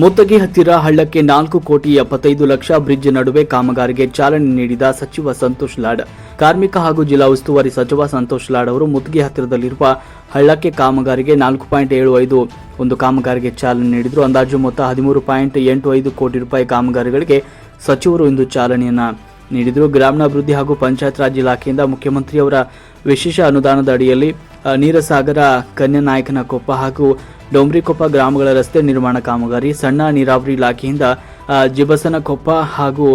ಮುತ್ತಗಿ ಹತ್ತಿರ ಹಳ್ಳಕ್ಕೆ ನಾಲ್ಕು ಕೋಟಿ ಎಪ್ಪತ್ತೈದು ಲಕ್ಷ ಬ್ರಿಡ್ಜ್ ನಡುವೆ ಕಾಮಗಾರಿಗೆ ಚಾಲನೆ ನೀಡಿದ ಸಚಿವ ಸಂತೋಷ್ ಲಾಡ್. ಕಾರ್ಮಿಕ ಹಾಗೂ ಜಿಲ್ಲಾ ಉಸ್ತುವಾರಿ ಸಚಿವ ಸಂತೋಷ್ ಲಾಡ್ ಅವರು ಮುತ್ತಗಿ ಹತ್ತಿರದಲ್ಲಿರುವ ಹಳ್ಳಕ್ಕೆ ಕಾಮಗಾರಿಗೆ ನಾಲ್ಕು ಪಾಯಿಂಟ್ ಏಳು ಐದು ಒಂದು ಕಾಮಗಾರಿಗೆ ಚಾಲನೆ ನೀಡಿದರು. ಅಂದಾಜು ಮೊತ್ತ ಹದಿಮೂರು ಪಾಯಿಂಟ್ ಎಂಟು ಐದು ಕೋಟಿ ರೂಪಾಯಿ ಕಾಮಗಾರಿಗಳಿಗೆ ಸಚಿವರು ಇಂದು ಚಾಲನೆಯನ್ನು ನೀಡಿದರು. ಗ್ರಾಮೀಣಾಭಿವೃದ್ಧಿ ಹಾಗೂ ಪಂಚಾಯತ್ ರಾಜ್ ಇಲಾಖೆಯಿಂದ ಮುಖ್ಯಮಂತ್ರಿಯವರ ವಿಶೇಷ ಅನುದಾನದ ಅಡಿಯಲ್ಲಿ ನೀರಸಾಗರ ಕನ್ಯನಾಯಕನಕೊಪ್ಪ ಹಾಗೂ ಡೊಂಬ್ರಿಕೊಪ್ಪ ಗ್ರಾಮಗಳ ರಸ್ತೆ ನಿರ್ಮಾಣ ಕಾಮಗಾರಿ, ಸಣ್ಣ ನೀರಾವರಿ ಇಲಾಖೆಯಿಂದ ಜಿಬಸನಕೊಪ್ಪ ಹಾಗೂ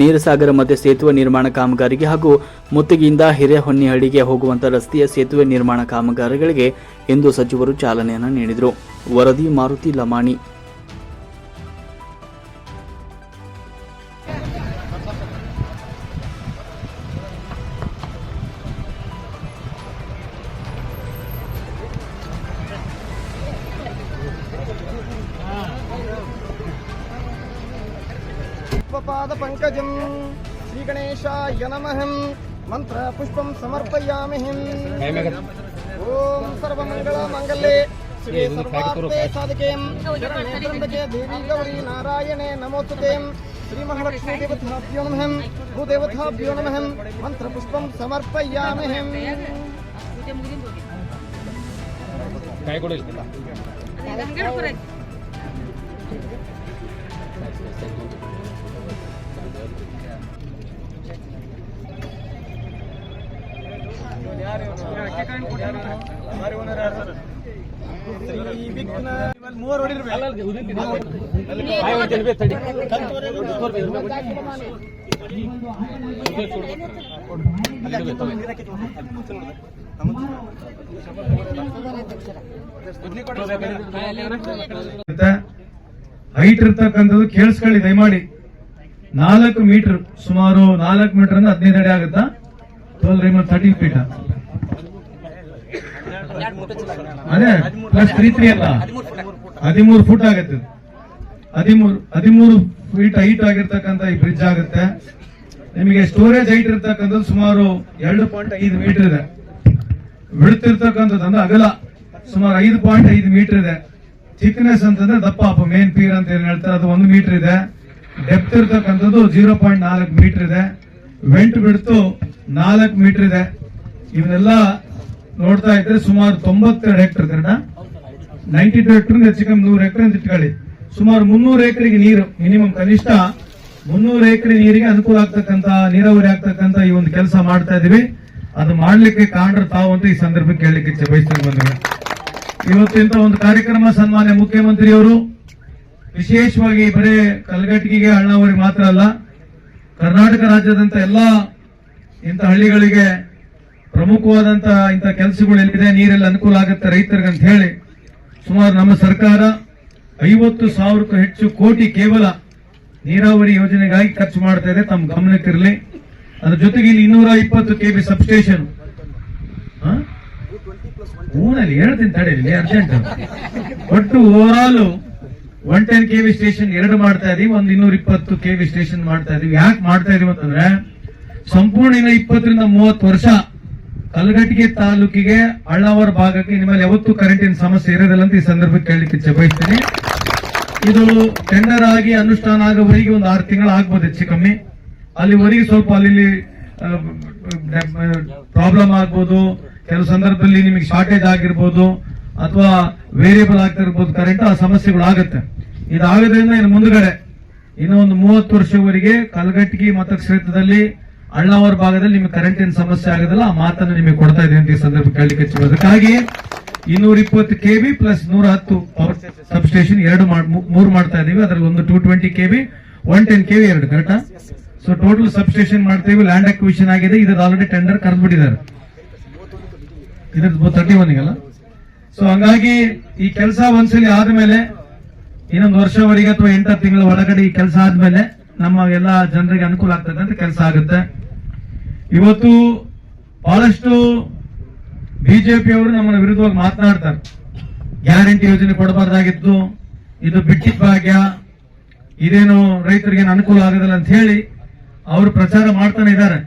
ನೀರಸಾಗರ ಮಧ್ಯೆ ಸೇತುವೆ ನಿರ್ಮಾಣ ಕಾಮಗಾರಿಗೆ ಹಾಗೂ ಮುತ್ತಿಗೆಯಿಂದ ಹಿರೇಹೊನ್ನಿಹಳ್ಳಿಗೆ ಹೋಗುವಂತ ರಸ್ತೆಯ ಸೇತುವೆ ನಿರ್ಮಾಣ ಕಾಮಗಾರಿಗಳಿಗೆ ಇಂದು ಸಚಿವರು ಚಾಲನೆಯನ್ನು ನೀಡಿದರು. ವರದಿ ಮಾರುತಿ ಲಮಾಣಿ. पुष्पपादपङ्कजम् श्रीगणेशाय नमः। मन्त्रपुष्पं समर्पयामिहम् ॐ सर्वमङ्गलमाङ्गल्ये श्री सर्वार्थे साधके शरणेन्द्रन्दके देवी गौरी नारायणे नमोस्तुते। श्री महालक्ष्मी देवताभ्यो नमः। भूदेवताभ्यो नमः। मन्त्रपुष्पं समर्पयामिहम् काय ಹೈಟ್ ಇರ್ತಕ್ಕಂಥದ್ದು ಕೇಳಿಸ್ಕೊಳ್ಳಿ, ದಯಮಾಡಿ. ನಾಲ್ಕು ಮೀಟರ್, ಸುಮಾರು ನಾಲ್ಕು ಮೀಟರ್ ಅಂದ್ರೆ ಹದಿನೈದು ಅಡಿ ಆಗುತ್ತಾ? ಟ್ವೆಲ್ ರಿಮಲ್ ತರ್ಟೀನ್ ಫೀಟ್ ಅದೇ ಪ್ಲಸ್ ತ್ರೀ ತ್ರೀ ಅಲ್ಲ? ಹದಿಮೂರು ಫುಟ್ ಆಗುತ್ತೆ. ಹದಿಮೂರು ಹದಿಮೂರು ಫೀಟ್ ಹೈಟ್ ಆಗಿರ್ತಕ್ಕಂಥ ಈ ಬ್ರಿಡ್ಜ್ ಆಗುತ್ತೆ. ನಿಮಗೆ ಸ್ಟೋರೇಜ್ ಹೈಟ್ ಇರ್ತಕ್ಕಂಥದ್ದು ಸುಮಾರು ಎರಡು ಪಾಯಿಂಟ್ ಐದು ಮೀಟರ್ ಇದೆ. ಬಿಡುತ್ತಿರ್ತಕ್ಕಂಥದ್ದು ಅಂದ್ರೆ ಅಗಲ ಸುಮಾರು ಐದು ಪಾಯಿಂಟ್ ಐದು ಮೀಟರ್ ಇದೆ. ಥಿಕ್ನೆಸ್ ಅಂತಂದ್ರೆ ದಪ್ಪ, ಅಪ್ಪ ಮೇನ್ ಪೀರ್ ಅಂತ ಏನ್ ಹೇಳ್ತಾರೆ, ಅದು ಒಂದು ಮೀಟರ್ ಇದೆ. ಡೆಪ್ತ್ ಇರ್ತಕ್ಕಂಥದ್ದು ಜೀರೋ ಪಾಯಿಂಟ್ ನಾಲ್ಕು ಮೀಟರ್ ಇದೆ. ವೆಂಟ್ ಬಿಡ್ತು ನಾಲ್ಕು ಮೀಟರ್ ಇದೆ. ಇವನ್ನೆಲ್ಲ ನೋಡ್ತಾ ಇದ್ರೆ ಸುಮಾರು ತೊಂಬತ್ತೆರಡು ಹೆಕ್ಟರ್ ಕರೆಕ್ಟಾ ನೈಂಟಿ ಟು ಹೆಕ್ಟರ್ ಹೆಚ್ಚು ಕಮ್ಮಿ ನೂರು ಎಕರೆ ಅಂತ ಇಟ್ಕೊಳ್ಳಿ. ಸುಮಾರು ಮುನ್ನೂರು ಎಕರೆಗೆ ನೀರು ಮಿನಿಮಮ್ ಕನಿಷ್ಠ ಮುನ್ನೂರು ಎಕರೆ ನೀರಿಗೆ ಅನುಕೂಲ ಆಗ್ತಕ್ಕಂತ ನೀರಾವರಿ ಆಗ್ತಕ್ಕಂತ ಈ ಒಂದು ಕೆಲಸ ಮಾಡ್ತಾ ಇದೀವಿ. ಅದು ಮಾಡ್ಲಿಕ್ಕೆ ಕಾಂಡ್ರ ತಾವು ಅಂತ ಈ ಸಂದರ್ಭಕ್ಕೆ ಹೇಳಲಿಕ್ಕೆ ಇಚ್ಛೆ ಬಯಸ್ತೀನಿ ಬಂದ್ರೆ ಇವತ್ತಿನ ಒಂದು ಕಾರ್ಯಕ್ರಮ ಸನ್ಮಾನ್ಯ ಮುಖ್ಯಮಂತ್ರಿಯವರು, ವಿಶೇಷವಾಗಿ ಬರೇ ಕಲ್ಗಟ್ಟಿಗೆ ಅಣ್ಣಾವರಿ ಮಾತ್ರ ಅಲ್ಲ, ಕರ್ನಾಟಕ ರಾಜ್ಯದಂತ ಎಲ್ಲಾ ಇಂಥ ಹಳ್ಳಿಗಳಿಗೆ ಪ್ರಮುಖವಾದಂತ ಇಂಥ ಕೆಲಸಗಳು ಎಲ್ಲಿದೆ, ನೀರೆಲ್ಲ ಅನುಕೂಲ ಆಗುತ್ತೆ ರೈತರಿಗೆ ಅಂತ ಹೇಳಿ, ಸುಮಾರು ನಮ್ಮ ಸರ್ಕಾರ ಐವತ್ತು ಸಾವಿರಕ್ಕೂ ಹೆಚ್ಚು ಕೋಟಿ ಕೇವಲ ನೀರಾವರಿ ಯೋಜನೆಗಾಗಿ ಖರ್ಚು ಮಾಡ್ತಾ ಇದೆ, ತಮ್ಮ ಗಮನಕ್ಕಿರಲಿ. ಅದ್ರ ಜೊತೆಗೆ ಇಲ್ಲಿ ಇನ್ನೂರ ಇಪ್ಪತ್ತು ಕೆ ಬಿ ಸಬ್ಸ್ಟೇಷನ್ ಊನಲ್ಲಿ ಹೇಳ್ತೀನಿ ತಡೀರಿ ಅರ್ಜೆಂಟ್ ಒಟ್ಟು overall one ten B station ಎರಡು ಮಾಡ್ತಾ ಇದೀವಿ, ಒಂದು ಇನ್ನೂರ ಇಪ್ಪತ್ತು ಕೆ ಬಿ ಸ್ಟೇಷನ್ ಮಾಡ್ತಾ ಇದೀವಿ. ಯಾಕೆ ಮಾಡ್ತಾ ಇದೀವಿ ಅಂತಂದ್ರೆ, ಸಂಪೂರ್ಣ ಇಪ್ಪತ್ತರಿಂದ ಮೂವತ್ತು ವರ್ಷ ಕಲಘಟಗಿ ತಾಲೂಕಿಗೆ ಅಳ್ಳಾವರ ಭಾಗಕ್ಕೆ ನಿಮ್ಮಲ್ಲಿ ಯಾವತ್ತೂ ಕರೆಂಟಿನ ಸಮಸ್ಯೆ ಇರೋದಿಲ್ಲ ಅಂತ ಈ ಸಂದರ್ಭಕ್ಕೆ ಕೇಳಲಿಕ್ಕೆ ಇಚ್ಛೆ ಬಯಸ್ತೀನಿ ಇದು ಟೆಂಡರ್ ಆಗಿ ಅನುಷ್ಠಾನ ಆಗೋವರೆಗೆ ಒಂದು ಆರು ತಿಂಗಳು ಆಗ್ಬೋದು ಹೆಚ್ಚು ಕಮ್ಮಿ. ಅಲ್ಲಿವರೆಗೆ ಸ್ವಲ್ಪ ಅಲ್ಲಿ ಪ್ರಾಬ್ಲಮ್ ಆಗ್ಬೋದು, ಕೆಲವು ಸಂದರ್ಭದಲ್ಲಿ ನಿಮಗೆ ಶಾರ್ಟೇಜ್ ಆಗಿರ್ಬೋದು ಅಥವಾ ವೇರಿಯಬಲ್ ಆಗ್ತಿರ್ಬೋದು ಕರೆಂಟ್ ಆ ಸಮಸ್ಯೆಗಳು ಆಗುತ್ತೆ. ಇದಾಗದ್ರಿಂದ ಇನ್ನು ಮುಂದ್ಗಡೆ, ಇನ್ನು ಒಂದು ಮೂವತ್ತು ವರ್ಷವರೆಗೆ ಕಲಗಟ್ಟಿಗೆ ಮತಕ್ಷೇತ್ರದಲ್ಲಿ ಅಳ್ಳಾವರ ಭಾಗದಲ್ಲಿ ನಿಮಗೆ ಕರೆಂಟಿನ ಸಮಸ್ಯೆ ಆಗೋದಿಲ್ಲ, ಆ ಮಾತನ್ನು ನಿಮಗೆ ಕೊಡ್ತಾ ಇದ್ದೀನಿ ಅಂತ ಈ ಸಂದರ್ಭ ಕೇಳಲಿಕ್ಕೆ ಅದಕ್ಕಾಗಿ ಇನ್ನೂರ ಇಪ್ಪತ್ತು ಬಿ ಪ್ಲಸ್ ನೂರ ಹತ್ತು ಪವರ್ ಸಬ್ಸ್ಟೇಷನ್ ಎರಡು ಮೂರು ಮಾಡ್ತಾ ಇದೀವಿ. ಅದರಲ್ಲಿ ಒಂದು two twenty K B one ten K B ಎರಡು ಕರೆಕ್ಟಾ ಸೊ ಟೋಟಲ್ ಸಬ್ಸ್ಟೇಷನ್ ಮಾಡ್ತೀವಿ. ಲ್ಯಾಂಡ್ ಅಕ್ವಿಷನ್ ಆಗಿದೆ. ಇದ್ರ ಆಲ್ರೆಡಿ ಟೆಂಡರ್ ಕರೆದ್ಬಿಟ್ಟಿದ್ದಾರೆ. ಇದ್ರದ್ದು ತರ್ಟಿ ಒನ್ಗಲ್ಲ ಸೊ ಹಂಗಾಗಿ ಈ ಕೆಲಸ ಒಂದ್ಸಲಿ ಆದ್ಮೇಲೆ ಇನ್ನೊಂದು ವರ್ಷವರೆಗೆ ಅಥವಾ ಎಂಟತ್ತು ತಿಂಗಳ ಒಳಗಡೆ ಈ ಕೆಲಸ ಆದ್ಮೇಲೆ ನಮ್ಮ ಎಲ್ಲ ಜನರಿಗೆ ಅನುಕೂಲ ಆಗ್ತದೆ ಅಂತ ಕೆಲಸ ಆಗುತ್ತೆ. ಇವತ್ತು ಬಹಳಷ್ಟು ಬಿಜೆಪಿ ಅವರು ನಮ್ಮನ್ನ ವಿರುದ್ಧವಾಗಿ ಮಾತನಾಡ್ತಾರೆ. ಗ್ಯಾರಂಟಿ ಯೋಜನೆ ಕೊಡಬಾರ್ದಾಗಿತ್ತು. ಇದು ಬಿಟ್ಟಿದ್ದ ಭಾಗ್ಯ. ಇದೇನು ರೈತರಿಗೆ ಅನುಕೂಲ ಆಗೋದಿಲ್ಲ ಅಂತ ಹೇಳಿ ಅವರು ಪ್ರಚಾರ ಮಾಡ್ತಾನೆ ಇದ್ದಾರೆ.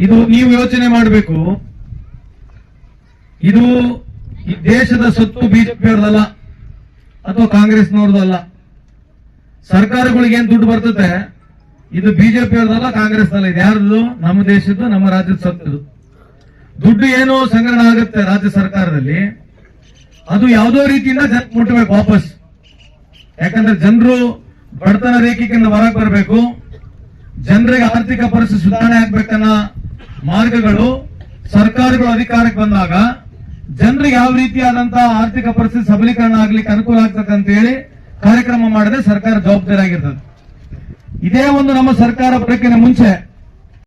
ಇದು ನೀವು ಯೋಚನೆ ಮಾಡಬೇಕು. ಇದು ಈ ದೇಶದ ಸತ್ತು ಬಿಜೆಪಿ ಅವರದಲ್ಲ ಅಥವಾ ಕಾಂಗ್ರೆಸ್ನವ್ರದಲ್ಲ. ಸರ್ಕಾರಗಳಿಗೆ ಏನ್ ದುಡ್ಡು ಬರ್ತದೆ? ಇದು ಬಿಜೆಪಿ ಅವ್ರದಲ್ಲ ಕಾಂಗ್ರೆಸ್ ಅಲ್ಲ ಇದು. ಯಾರದು? ನಮ್ಮ ದೇಶದ್ದು, ನಮ್ಮ ರಾಜ್ಯದ ಸತ್ತದು ದುಡ್ಡು ಏನು ಸಂಗ್ರಹಣ ಆಗುತ್ತೆ ರಾಜ್ಯ ಸರ್ಕಾರದಲ್ಲಿ. ಅದು ಯಾವುದೋ ರೀತಿಯಿಂದ ಜನ ಮುಟ್ಟಬೇಕು ವಾಪಸ್. ಯಾಕಂದ್ರೆ ಜನರು ಬಡತನ ರೇಖೆಗಿಂತ ಹೊರಗೆ ಬರಬೇಕು. ಜನರಿಗೆ ಆರ್ಥಿಕ ಪರಿಸ್ಥಿತಿ ಸುಧಾರಣೆ ಆಗ್ಬೇಕನ್ನೋ ಮಾರ್ಗಗಳು ಸರ್ಕಾರಗಳು ಅಧಿಕಾರಕ್ಕೆ ಬಂದಾಗ ಜನರಿಗೆ ಯಾವ ರೀತಿಯಾದಂತಹ ಆರ್ಥಿಕ ಪರಿಸ್ಥಿತಿ ಸಬಲೀಕರಣ ಆಗ್ಲಿಕ್ಕೆ ಅನುಕೂಲ ಆಗ್ತದೆ ಅಂತ ಹೇಳಿ ಕಾರ್ಯಕ್ರಮ ಮಾಡದೆ ಸರ್ಕಾರ ಜವಾಬ್ದಾರಿ ಆಗಿರ್ತದೆ ಇದೇ ಒಂದು ನಮ್ಮ ಸರ್ಕಾರ ಬರೋಕ್ಕಿಂತ ಮುಂಚೆ